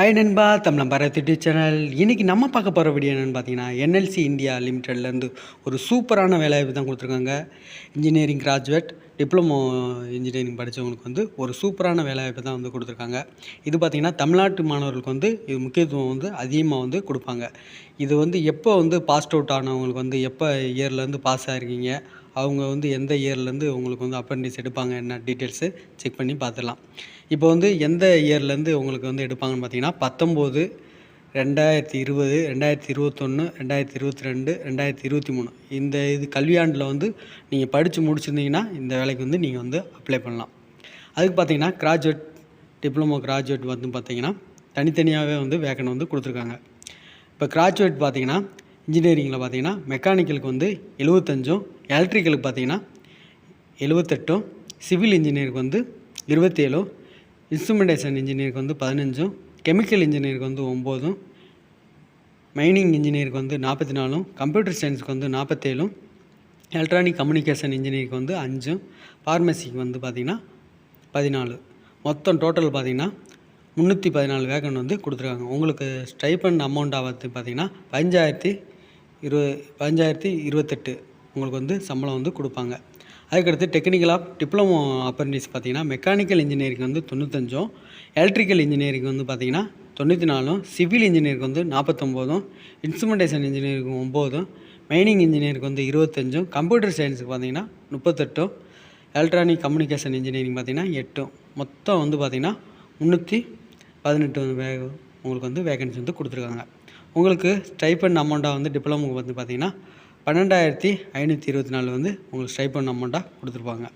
Hi நண்பா. Tamilam Bharat YouTube channel. இன்றைக்கி நம்ம பார்க்க போகிற வீடியோ என்னென்னு பார்த்தீங்கன்னா என்எல்சி இந்தியா லிமிட்டட்லேருந்து ஒரு சூப்பரான வேலைவாய்ப்பு தான் கொடுத்துருக்காங்க. இன்ஜினியரிங் கிராஜுவேட் டிப்ளமோ இன்ஜினியரிங் படித்தவங்களுக்கு வந்து ஒரு சூப்பரான வேலைவாய்ப்பு தான் வந்து கொடுத்துருக்காங்க. இது பார்த்திங்கன்னா தமிழ்நாட்டு மாணவர்களுக்கு வந்து இது முக்கியத்துவம் வந்து அதிகமாக வந்து கொடுப்பாங்க. இது வந்து எப்போ வந்து பாஸ்ட் அவுட் ஆனவங்களுக்கு வந்து எப்போ இயர்லேருந்து பாஸ் ஆகிருக்கீங்க அவங்க வந்து எந்த இயர்லேருந்து உங்களுக்கு வந்து அப்ரண்டிஸ் எடுப்பாங்க என்ன டீட்டெயில்ஸு செக் பண்ணி பார்த்துடலாம். இப்போ வந்து எந்த இயர்லேருந்து உங்களுக்கு வந்து எடுப்பாங்கன்னு பார்த்தீங்கன்னா பத்தொம்போது ரெண்டாயிரத்தி இருபது ரெண்டாயிரத்தி இருபத்தொன்று ரெண்டாயிரத்தி இருபத்தி ரெண்டு ரெண்டாயிரத்தி இருபத்தி மூணு. இந்த இது கல்வியாண்டில் வந்து நீங்கள் படித்து முடிச்சிருந்தீங்கன்னா இந்த வேலைக்கு வந்து நீங்கள் வந்து அப்ளை பண்ணலாம். அதுக்கு பார்த்தீங்கன்னா கிராஜுவேட் டிப்ளமோ கிராஜுவேட் வந்து பார்த்தீங்கன்னா தனித்தனியாகவே வந்து வேக்கன் வந்து கொடுத்துருக்காங்க. இப்போ கிராஜுவேட் பார்த்தீங்கன்னா இன்ஜினியரிங்கில் பார்த்தீங்கன்னா மெக்கானிக்கலுக்கு வந்து எழுபத்தஞ்சும் எலக்ட்ரிக்கலுக்கு பார்த்தீங்கன்னா எழுபத்தெட்டும் சிவில் இன்ஜினியருக்கு வந்து இருபத்தேழும் இன்ஸ்ட்ருமெண்டேஷன் இன்ஜினியருக்கு வந்து பதினஞ்சும் கெமிக்கல் இன்ஜினியருக்கு வந்து ஒம்போதும் மைனிங் இன்ஜினியருக்கு வந்து நாற்பத்தி நாலும் கம்ப்யூட்டர் சயின்ஸுக்கு வந்து நாற்பத்தேழும் எலக்ட்ரானிக் கம்யூனிகேஷன் இன்ஜினியருக்கு வந்து அஞ்சும் ஃபார்மசிக்கு வந்து பார்த்திங்கன்னா பதினாலு. மொத்தம் டோட்டல் பார்த்திங்கன்னா முந்நூற்றி பதினாலு வேகன் வந்து கொடுத்துருக்காங்க. உங்களுக்கு ஸ்டைபண்ட் அமௌண்ட் ஆகிறது பார்த்திங்கன்னா பதினஞ்சாயிரத்தி இரு பதினஞ்சாயிரத்தி இருபத்தெட்டு உங்களுக்கு வந்து சம்பளம் வந்து கொடுப்பாங்க. அதுக்கடுத்து டெக்னிக்கல் ஆஃப் டிப்ளமோ அப்ரண்டிஸ் பார்த்தீங்கன்னா மெக்கானிக்கல் இன்ஜினியரிங் வந்து தொண்ணூத்தஞ்சும் எலக்ட்ரிக்கல் இன்ஜினியரிங் வந்து பார்த்திங்கன்னா தொண்ணூற்றி நாலும் சிவில் இன்ஜினியருக்கு வந்து நாற்பத்தொம்போதும் இன்ஸ்ட்ருமெண்டேஷன் இன்ஜினியருக்கு ஒம்போதும் மைனிங் இன்ஜினியருக்கு வந்து இருபத்தஞ்சும் கம்ப்யூட்டர் சயின்ஸுக்கு பார்த்தீங்கன்னா முப்பத்தெட்டும் எலக்ட்ரானிக் கம்யூனிகேஷன் இன்ஜினியரிங் பார்த்திங்கன்னா எட்டும். மொத்தம் வந்து பார்த்திங்கன்னா முந்நூற்றி பதினெட்டு வந்து வே உங்களுக்கு வந்து வேகன்சி வந்து கொடுத்துருக்காங்க. உங்களுக்கு ஸ்டைப்பண்ட் அமௌண்ட்டாக வந்து டிப்ளமோக்கு வந்து பார்த்திங்கன்னா பன்னெண்டாயிரத்தி ஐநூற்றி இருபத்தி நாலு வந்து உங்களுக்கு ஸ்டைப்பண்ட் அமௌண்ட்டாக கொடுத்துருப்பாங்க.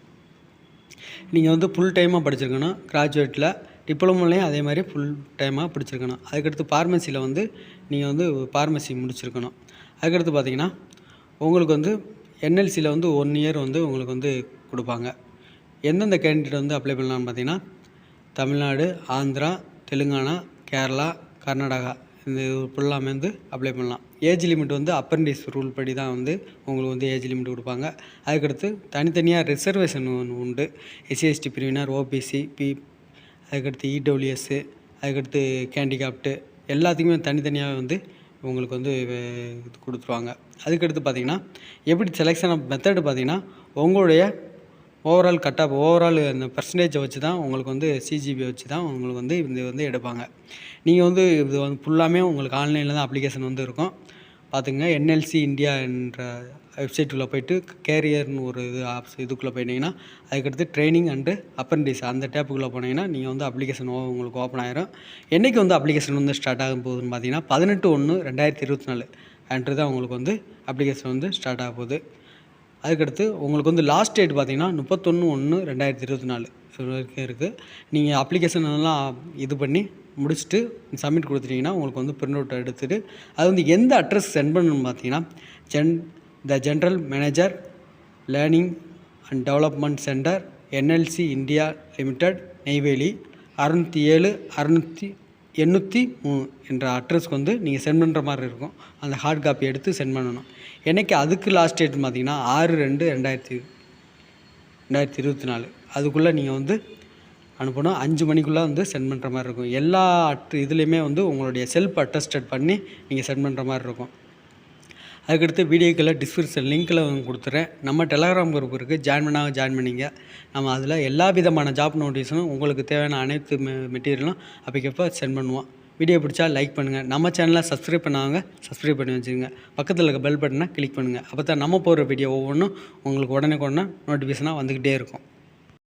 நீங்கள் வந்து ஃபுல் டைமாக படிச்சிருக்கணும். கிராஜுவேட்டில் டிப்ளமோலையும் அதே மாதிரி ஃபுல் டைமாக படிச்சிருக்கணும். அதுக்கடுத்து ஃபார்மசியில் வந்து நீங்கள் வந்து ஃபார்மசி முடிச்சிருக்கணும். அதுக்கடுத்து பார்த்தீங்கன்னா உங்களுக்கு வந்து என்எல்சியில் வந்து ஒன் இயர் வந்து உங்களுக்கு வந்து கொடுப்பாங்க. எந்தெந்த கேண்டிடேட் வந்து அப்ளை பண்ணலான்னு பார்த்தீங்கன்னா தமிழ்நாடு ஆந்திரா தெலுங்கானா கேரளா கர்நாடகா இந்த ஃபுல்லாமே வந்து அப்ளை பண்ணலாம். ஏஜ் லிமிட் வந்து அப்ரண்டிஸ் ரூல் படி தான் வந்து உங்களுக்கு வந்து ஏஜ் லிமிட் கொடுப்பாங்க. அதுக்கடுத்து தனித்தனியாக ரிசர்வேஷன் ஒன்று உண்டு. எஸ்சிஎஸ்டி பிரிவினர் ஓபிசி பி அதுக்கடுத்து இடபிள்யூஎஸ்ஸு அதுக்கடுத்து கேண்டிகாப்டு எல்லாத்துக்குமே தனித்தனியாக வந்து உங்களுக்கு வந்து இது கொடுத்துருவாங்க. அதுக்கடுத்து பார்த்திங்கன்னா எப்படி செலெக்ஷன் மெத்தடு பார்த்திங்கன்னா உங்களுடைய ஓவரால் கட் ஆஃப் ஓவரால் அந்த பர்சன்டேஜை வச்சு தான் உங்களுக்கு வந்து சிஜிபி வச்சு தான் உங்களுக்கு வந்து இது வந்து எடுப்பாங்க. நீங்கள் வந்து இது வந்து ஃபுல்லாமே உங்களுக்கு ஆன்லைனில் தான் அப்ளிகேஷன் வந்து இருக்கும். பார்த்துங்க என்எல்சி இந்தியா என்ற வெப்சைட்டுக்குள்ளே போயிட்டு கேரியர்னு ஒரு இது ஆப்ஸ் இதுக்குள்ளே போயிட்டீங்கன்னா அதுக்கடுத்து ட்ரைனிங் அண்டு அப்ரண்டிஸ் அந்த டேப்புக்குள்ளே போனீங்கன்னா நீங்கள் வந்து அப்ளிகேஷன் உங்களுக்கு ஓப்பன் ஆயிரும். என்றைக்கு வந்து அப்ளிகேஷன் வந்து ஸ்டார்ட் ஆகும் போகுதுன்னு பார்த்தீங்கன்னா பதினெட்டு ஒன்று ரெண்டாயிரத்தி இருபத்தி நாலு அன்று தான் உங்களுக்கு வந்து அப்ளிகேஷன் வந்து ஸ்டார்ட் ஆக போகுது. அதுக்கடுத்து உங்களுக்கு வந்து லாஸ்ட் டேட் பார்த்தீங்கன்னா முப்பத்தொன்று ஒன்று ரெண்டாயிரத்தி இருபத்தி நாலு வரைக்கும் இருக்குது நீங்கள் அப்ளிகேஷன் எல்லாம் இது பண்ணி முடிச்சுட்டு சப்மிட் கொடுத்துட்டிங்கன்னா உங்களுக்கு வந்து பிரிண்ட் அவுட் எடுத்துகிட்டு அது வந்து எந்த அட்ரஸ் சென்ட் பண்ணணும்னு பார்த்தீங்கன்னா gen the general manager learning and development centre NLC India limited Neyveli அறநூற்றி ஏழு அறநூற்றி எண்ணூற்றி மூணு என்ற அட்ரஸ்க்கு வந்து நீங்கள் சென்ட் பண்ணுற மாதிரி இருக்கும். அந்த ஹார்ட் காப்பி எடுத்து சென்ட் பண்ணணும். எனக்கு அதுக்கு லாஸ்ட் டேட் பார்த்தீங்கன்னா ஆறு ரெண்டு ரெண்டாயிரத்தி ரெண்டாயிரத்தி இருபத்தி நாலு. அதுக்குள்ளே நீங்கள் வந்து அனுப்பணும். அஞ்சு மணிக்குள்ளே வந்து சென்ட் பண்ணுற மாதிரி இருக்கும். எல்லா அட் இதுலேயுமே வந்து உங்களுடைய செல்ஃப் அட்டஸ்டட் பண்ணி நீங்கள் சென்ட் பண்ணுற மாதிரி இருக்கும். அதுக்கடுத்து வீடியோக்கில் டிஸ்கிரிப்ஷன் லிங்க்கில் கொடுத்துறேன். நம்ம டெலகிராம் குரூப் இருக்குது ஜாயின் பண்ணாங்க ஜாயின் பண்ணிங்க. நம்ம அதில் எல்லா விதமான ஜாப் நோட்டீஸும் உங்களுக்கு தேவையான அனைத்து மெ மெட்டீரியலும் அப்போக்கப்போ சென்ட் பண்ணுவோம். வீடியோ பிடிச்சா லைக் பண்ணுங்கள் நம்ம சேனலை சப்ஸ்கிரைப் பண்ணாங்க சப்ஸ்கிரைப் பண்ணி வச்சுக்கோங்க பக்கத்தில் இருக்க பெல் பட்டனை கிளிக் பண்ணுங்கள் அப்போ தான் நம்ம போகிற வீடியோ ஒவ்வொன்றும் உங்களுக்கு உடனே உடனே நோட்டிஃபிகேஷனாக வந்துக்கிட்டே இருக்கும்.